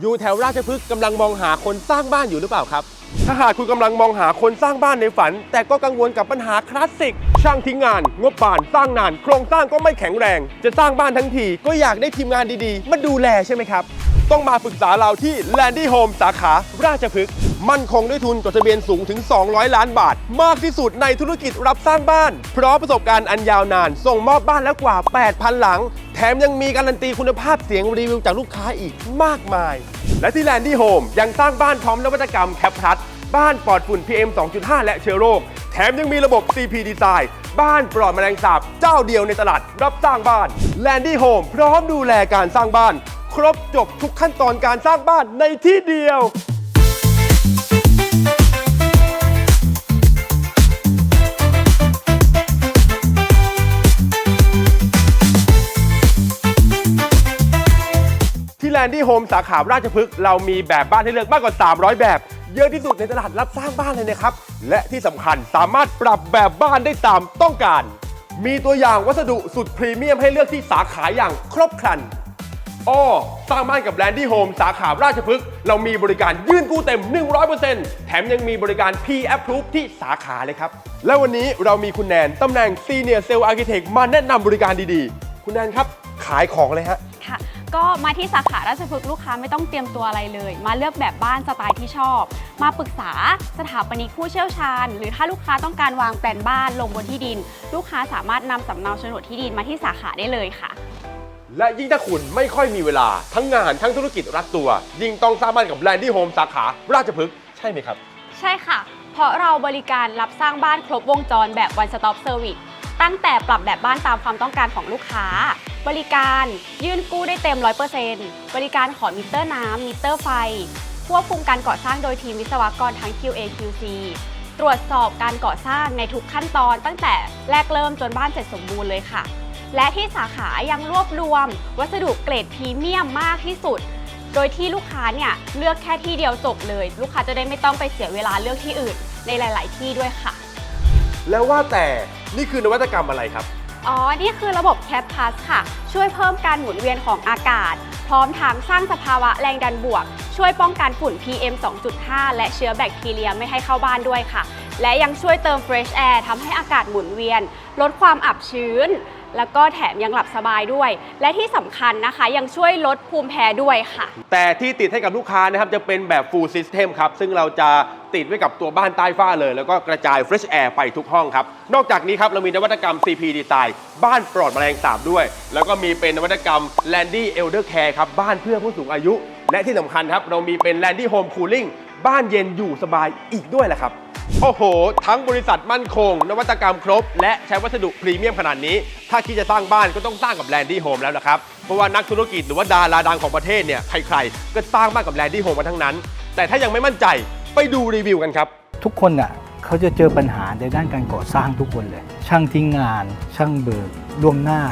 อยู่แถวราชพฤกษ์กำลังมองหาคนสร้างบ้านอยู่หรือเปล่าครับ ถ้าหากคุณกำลังมองหาคนสร้างบ้านในฝัน แต่ก็กังวลกับปัญหาคลาสสิก ช่างทิ้งงาน งบบาน สร้างนาน โครงสร้างก็ไม่แข็งแรง จะสร้างบ้านทั้งที ก็อยากได้ทีมงานดีๆ มาดูแลใช่ไหมครับ ต้องมาปรึกษาเราที่ Landy Home สาขา ราชพฤกษ์มั่นคงด้วยทุนจดทะเบียนสูงถึง 200 ล้านบาท มากที่สุดในธุรกิจรับสร้างบ้าน เพราะประสบการณ์อันยาวนาน ส่งมอบบ้านแล้วกว่า 8,000 หลัง แถมยังมีการันตีคุณภาพเสียงรีวิวจากลูกค้าอีกมากมาย และที่ Landy Home ยังสร้างบ้านพร้อมนวัตกรรมแคปพลัสบ้านปลอดฝุ่น PM 2.5 และเชื้อโรค แถมยังมีระบบ CP Design บ้านปลอดแมลงสาบเจ้าเดียวในตลาดรับสร้างบ้าน Landy Home พร้อมดูแลการสร้างบ้าน ครบจบทุกขั้นตอนการสร้างบ้านในที่เดียว ที่ Landy Home สาขาราชพฤกษ์เรามีแบบบ้านให้เลือกมากกว่า 300 แบบ เยอะที่สุดในตลาดรับสร้างบ้านเลยนะครับ และที่สำคัญสามารถปรับแบบบ้านได้ตามต้องการ มีตัวอย่างวัสดุสุดพรีเมียมให้เลือกที่สาขาอย่างครบครันอ้อสร้างบ้านกับ Landy Home สาขาราชพฤกษ์เรามีบริการยื่นกู้เต็ม 100%แถมยังมีบริการ P Approve ที่สาขาเลยครับ และวันนี้เรามีคุณแนนตำแหน่ง Senior Sales Architect มาแนะนำบริการดีๆ คุณแนนครับ ขายของเลยฮะ ก็มาที่สาขาราชพฤกษ์ลูกค้าไม่ต้องเตรียมตัวอะไรเลย มาเลือกแบบบ้านสไตล์ที่ชอบ มาปรึกษาสถาปนิกผู้เชี่ยวชาญ หรือถ้าลูกค้าต้องการวางแปลนบ้านลงบนที่ดิน ลูกค้าสามารถนำสำเนาโฉนดที่ดินมาที่สาขาได้เลยค่ะ และยิ่งถ้าคุณไม่ค่อยมีเวลา ทั้งงานทั้งธุรกิจรัดตัว ยิ่งต้องสร้างบ้านกับ Landy Home สาขาราชพฤกษ์ใช่ไหมครับ ใช่ค่ะ เพราะเราบริการรับสร้างบ้านครบวงจรแบบ one stop service ตั้งแต่ปรับแบบบ้านตามความต้องการของลูกค้า บริการยื่นกู้ได้เต็ม 100%บริการขอมิเตอร์น้ำมิเตอร์ไฟ ควบคุมการก่อสร้างโดยทีมวิศวกรทั้ง QA QC ตรวจสอบการก่อสร้างในทุกขั้นตอนตั้งแต่แรกเริ่มจนบ้านเสร็จสมบูรณ์เลยค่ะ และที่สาขายังรวบรวม วัสดุเกรดพรีเมียมมากที่สุด โดยที่ลูกค้าเนี่ยเลือกแค่ที่เดียวจบเลย ลูกค้าจะได้ไม่ต้องไปเสียเวลาเลือกที่อื่นในหลาย ๆ ที่ด้วยค่ะ แล้วว่าแต่นี่คือนวัตกรรมอะไรครับ อ๋อ นี่คือระบบแคปพลาสค่ะ ช่วยเพิ่มการหมุนเวียนของอากาศ พร้อมทั้งสร้างสภาวะแรงดันบวก ช่วยป้องกันฝุ่น PM 2.5 และเชื้อแบคทีเรียไม่ให้เข้าบ้านด้วยค่ะ และยังช่วยเติม Fresh Air ทำให้อากาศหมุนเวียน ลดความอับชื้น แล้วก็แถมยังหลับสบายด้วย และที่สำคัญนะคะ ยังช่วยลดภูมิแพ้ด้วยค่ะ แต่ที่ติดให้กับลูกค้านะครับจะเป็นแบบ full system ครับ ซึ่งเราจะติดไว้กับตัวบ้านใต้ฝ้าเลย แล้วก็กระจาย fresh air ไปทุกห้องครับ นอกจากนี้ครับ เรามีนวัตกรรม CP Design บ้านปลอดแมลงสาบด้วย แล้วก็มีเป็นนวัตกรรม Landy Elder Care ครับ บ้านเพื่อผู้สูงอายุ และที่สำคัญครับเรามีเป็น Landy Home Cooling บ้านเย็นอยู่สบายอีกด้วยแหละครับ โอ้โห ทั้งบริษัทมั่นคง นวัตกรรมครบ และใช้วัสดุพรีเมียมขนาดนี้ ถ้าคิดจะสร้างบ้านก็ต้องสร้างกับ Landy Home แล้วนะครับ เพราะว่านักธุรกิจหรือว่าดาราดังของประเทศเนี่ย ใครๆ ก็สร้างบ้านกับ Landy Home มาทั้งนั้น แต่ถ้ายังไม่มั่นใจไปดูรีวิวกันครับ ทุกคนอะเขาจะเจอปัญหาในด้านการก่อสร้างทุกคนเลย ช่างทิ้งงาน ช่างเบิกล่วงหน้า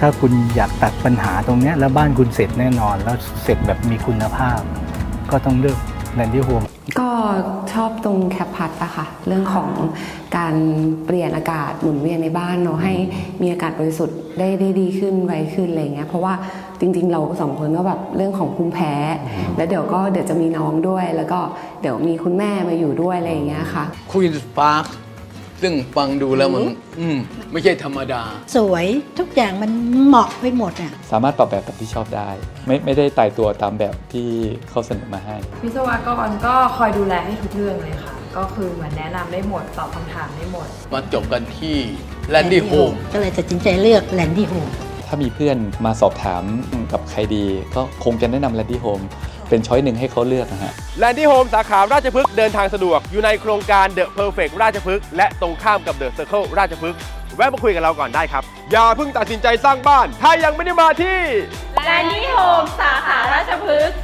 ถ้าคุณอยากตัดปัญหาตรงนี้แล้วบ้านคุณเสร็จแน่นอน แล้วเสร็จแบบมีคุณภาพ ก็ต้องเลือก แลนดี้โฮมก็ชอบตรงแคปพัดอะค่ะ เรื่องของการเปลี่ยนอากาศหมุนเวียนในบ้านเนาะให้มีอากาศบริสุทธิ์ได้ได้ดีขึ้นไวขึ้นอะไรเงี้ยเพราะว่าจริง ๆ เราสองคนก็แบบเรื่องของภูมิแพ้ แล้วเดี๋ยวก็เดี๋ยวจะมีน้องด้วย แล้วก็เดี๋ยวมีคุณแม่มาอยู่ด้วยอะไรอย่างเงี้ยค่ะควีนส์พาร์ค ซึ่งฟังดูแล้วมันอืมไม่ใช่ธรรมดา สวยทุกอย่างมันเหมาะไปหมดอะสามารถปรับแบบแบบที่ชอบได้ ไม่ไม่ได้ตายตัวตามแบบที่เขาเสนอมาให้ วิศวกรก็คอยดูแลให้ทุกเรื่องเลยค่ะ ก็คือเหมือนแนะนำได้หมดตอบคำถามได้หมด มาจบกันที่แลนดี้โฮมก็เลยตัดสินใจเลือกแลนดี้โฮมถ้ามีเพื่อนมาสอบถามกับใครดี ก็คงจะแนะนำ Landy Home เป็นช้อยหนึ่งให้เขาเลือกนะฮะ Landy Home สาขาราชพฤกษ์เดินทางสะดวกอยู่ในโครงการ The Perfect ราชพฤกษ์และตรงข้ามกับ The Circle ราชพฤกษ์แวะมาคุยกับเราก่อนได้ครับ อย่าเพิ่งตัดสินใจสร้างบ้าน ถ้ายังไม่ได้มาที่ และนี่โฮมสาขาราชพฤกษ์